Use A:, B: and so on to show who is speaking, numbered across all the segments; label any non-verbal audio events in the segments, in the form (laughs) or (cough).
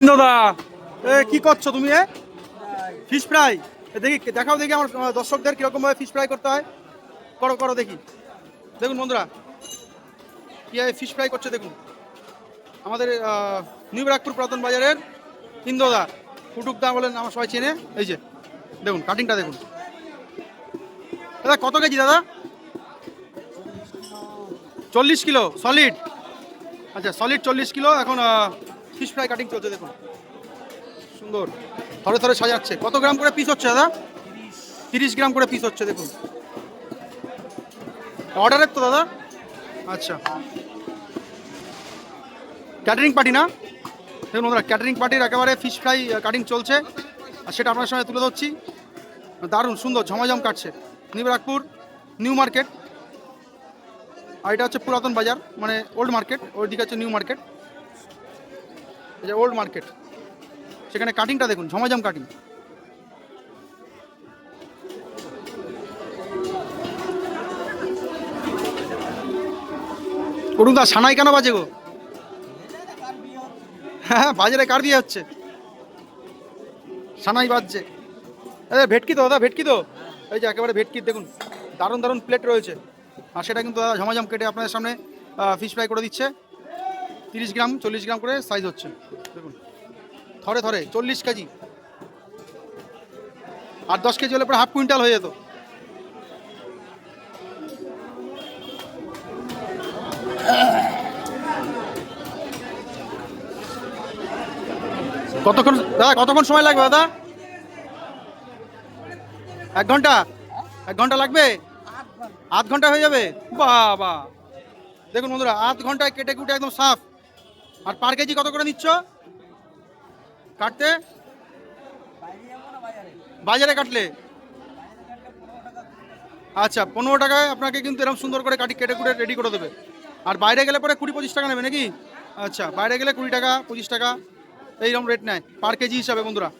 A: দাদা, এ, কি করছ তুমি, এ? ফিশ ফ্রাই দেখি, দেখাও দেখি আমার দর্শকদের কীরকম ভাবে ফিশ ফ্রাই করতে হয়। করো করো, দেখি। দেখুন বন্ধুরা, কীভাবে ফিশ ফ্রাই করছে দেখুন। আমাদের নিউ ব্রাকপুর পুরাতন বাজারের ইন্দোদা ফুটুকদা বলেন, আমার সবাই চেনে। এই যে, দেখুন কাটিংটা দেখুন। দাদা, কত কেজি দাদা? চল্লিশ কিলো সলিড আচ্ছা সলিড চল্লিশ কিলো, এখন ফিশ ফ্রাই কাটিং চলছে, দেখুন। সুন্দর। থরে থরে সাজাচ্ছে। কত গ্রাম করে পিস হচ্ছে, দাদা? তিরিশ গ্রাম করে পিস হচ্ছে, দেখুন। অর্ডারের তো, দাদা? আচ্ছা। ক্যাটারিং পার্টি না? দেখুন, বন্ধুরা ক্যাটারিং পার্টির একেবারে ফিশ ফ্রাই কাটিং চলছে। আর সেটা আপনার সঙ্গে তুলে ধরছি। দারুণ, সুন্দর, ঝমাঝম কাটছে। নিউ নিউ মার্কেট আর এটা হচ্ছে পুরাতন বাজার মানে ওল্ড মার্কেট ওই দিকে হচ্ছে নিউ মার্কেট যে ওল্ড মার্কেট সেখানে কাটিংটা দেখুন, ঝমাঝম কাটিং করুন দা, সানাই কেন বাজে গো? হ্যাঁ বাজারে কার বিয়ে হচ্ছে? সানাই বাজছে। ভেটকি তো, দাদা, ভেটকি তো? এই যে একেবারে ভেটকি, দেখুন, দারুণ দারুণ প্লেট রয়েছে। আর সেটা কিন্তু দাদা ঝমাঝম কেটে আপনাদের সামনে ফিশ ফ্রাই করে দিচ্ছে। তিরিশ গ্রাম, চল্লিশ গ্রাম করে সাইজ হচ্ছে। দেখুন থরে থরে চল্লিশ কেজি। আর দশ কেজি হলে পরে হাফ কুইন্টাল হয়ে যেত। কতক্ষণ, দাদা, কতক্ষণ সময় লাগবে, দাদা? এক ঘণ্টা? এক ঘণ্টা লাগবে? আধ ঘণ্টা। হয়ে যাবে? বাহ দেখুন বন্ধুরা, আধ ঘন্টায় কেটে কুটে একদম সাফ। আর পার কেজি কত করে নিচ্ছ? কাটতে? বাজারে কাটলে? আচ্ছা পনেরো টাকায় আপনাকে কিন্তু এরকম সুন্দর করে কাটি কেটে কুটে রেডি করে দেবে। আর বাইরে গেলে পরে কুড়ি পঁচিশ টাকা নেবে নাকি? আচ্ছা বাইরে গেলে কুড়ি টাকা, পঁচিশ টাকা এইরকম রেট নেয় পার কেজি হিসাবে বন্ধুরা।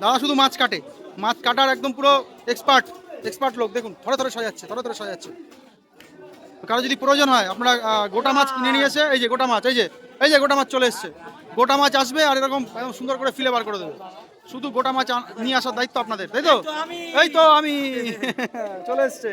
A: দাদা, শুধু মাছ কাটে। মাছ কাটার একদম পুরো এক্সপার্ট এক্সপার্ট লোক। দেখুন, থরে থরে সাজাচ্ছে, থরে থরে সাজাচ্ছে। কারও যদি প্রয়োজন হয় আপনারা গোটা মাছ কিনে নিয়ে এসে এই যে গোটা মাছ এই যে এই যে গোটা মাছ চলে এসছে। গোটা মাছ আসবে আর এরকম একদম সুন্দর করে ফিলে বার করে দেবে। শুধু গোটা মাছ নিয়ে আসার দায়িত্ব আপনাদের তাই তো? এই তো আমি (laughs) চলে এসছে।